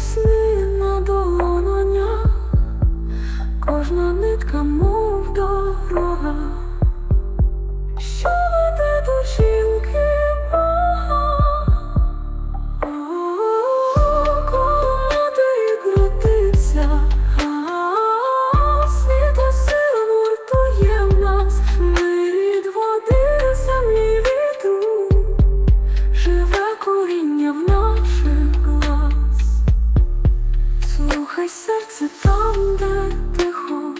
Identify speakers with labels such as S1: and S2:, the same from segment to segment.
S1: 思。念 там, де тихо,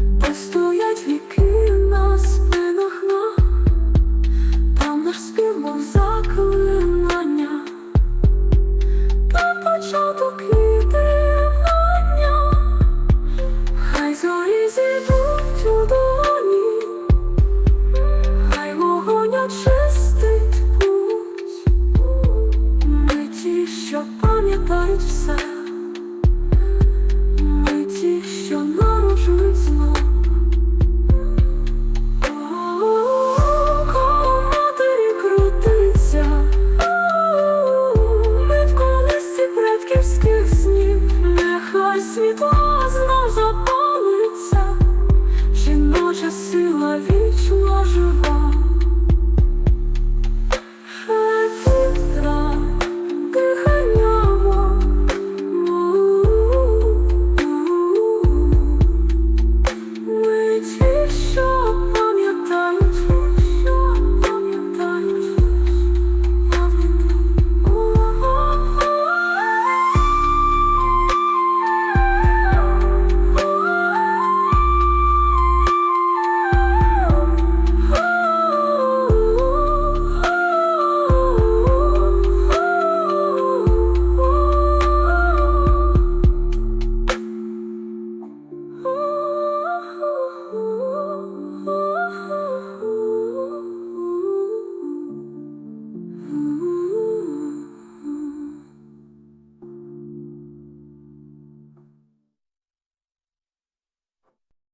S1: де стоять віки на спинах там наш спів, заклинання, та початок ідеання, хай зорі зійдуть у хай вогонь очистить путь, ми ті, пам'ятають все.